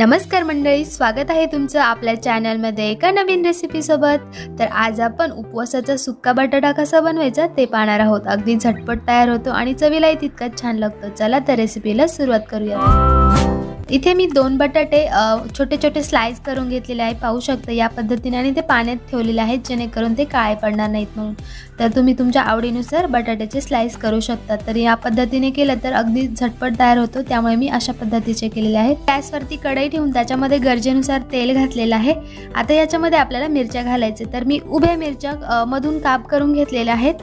नमस्कार मंडळी स्वागत आहे तुमचं आपल्या चॅनलमध्ये एका नवीन रेसिपीसोबत तर आज आपण उपवासाचा सुक्का बटाटा कसा बनवायचा ते पाहणार आहोत. अगदी झटपट तयार होतो आणि चवीलाही तितकाच छान लागतो. चला तर रेसिपीला सुरुवात करूया इथे मी दोन बटाटे छोटे छोटे स्लाइस करून घेतलेले आहे. पाहू शकता या पद्धतीने आणि ते पाण्यात ठेवलेले आहेत जेणेकरून ते काळे पडणार नाहीत म्हणून. तर तुम्ही तुमच्या आवडीनुसार बटाट्याचे स्लाइस करू शकता. तर या पद्धतीने केलं तर अगदी झटपट तयार होतो. त्यामुळे मी अशा पद्धतीचे केलेले आहेत. गॅसवरती कढई ठेवून त्याच्यामध्ये गरजेनुसार तेल घातलेलं आहे. आता याच्यामध्ये आपल्याला मिरच्या घालायचे तर मी उभ्या मिरच्या मधून काप करून घेतलेल्या आहेत.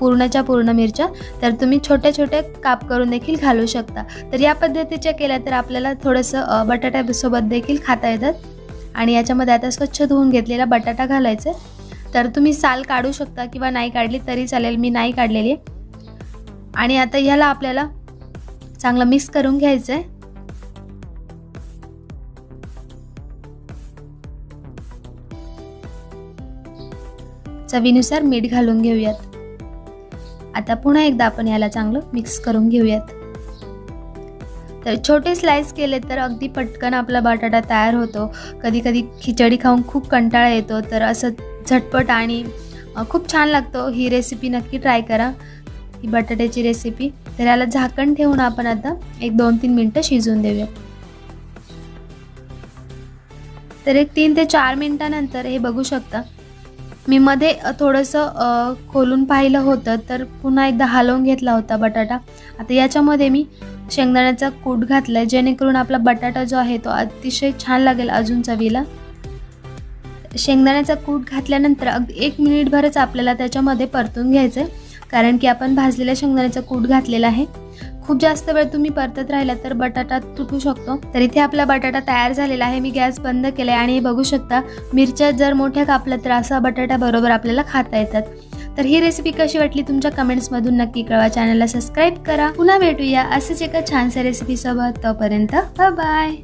पूर्णच्या पूर्ण मिरच्या तर तुम्ही छोट्या छोट्या काप करून देखील घालू शकता. तर या पद्धतीच्या केल्या तर आपल्याला थोडंसं बटाट्यासोबत देखील खाता येतात. आणि याच्यामध्ये आता स्वच्छ धुवून घेतलेला बटाटा घालायचा तर तुम्ही साल काढू शकता किंवा नाही काढली तरी चालेल मी नाही काढलेली आहे. आणि आता ह्याला आपल्याला चांगलं मिक्स करून घ्यायचं आहे. चवीनुसार मीठ घालून घेऊयात. आता पुन्हा एकदा आपण याला चांगलं मिक्स करून घेऊयात. तर छोटे स्लाइस केले तर अगदी पटकन आपला बटाटा तयार होतो. कधी कधी खिचडी खाऊन खूप कंटाळा येतो तर असं झटपट आणि खूप छान लागतो. ही रेसिपी नक्की ट्राय करा ही बटाट्याची रेसिपी तर याला झाकण ठेवून आपण आता एक दोन तीन मिनटं शिजवून देऊया. तर एक तीन ते चार मिनटानंतर हे बघू शकता मी मध्ये थोडंसं खोलून पाहिलं होतं तर पुन्हा एकदा हलवून घेतला होता बटाटा. आता याच्यामध्ये मी शेंगदाण्याचा कूट घातला आहे जेणेकरून आपला बटाटा जो आहे तो अतिशय छान लागेल अजून चवीला. शेंगदाण्याचा कूट घातल्यानंतर अगदी एक मिनिटभरच आपल्याला त्याच्यामध्ये परतून घ्यायचं आहे कारण की आपण भाजलेल्या शेंगदाण्याचा कूट घातलेला आहे. खूप जास्त वेळ तुम्ही परतत राहिला तर बटाटा तुटू शकतो. तर इथे आपला बटाटा तयार झालेला आहे. मी गॅस बंद केलाय आणि हे बघू शकता मिरच्या जर मोठ्या कापल्या तर असा बटाटा बरोबर आपल्याला खाता येतात. तर ही रेसिपी कशी वाटली तुमच्या कमेंट्समधून नक्की कळवा. चॅनलला सबस्क्राईब करा. पुन्हा भेटूया असेच एका छानशा रेसिपीसोबत तोपर्यंत बाय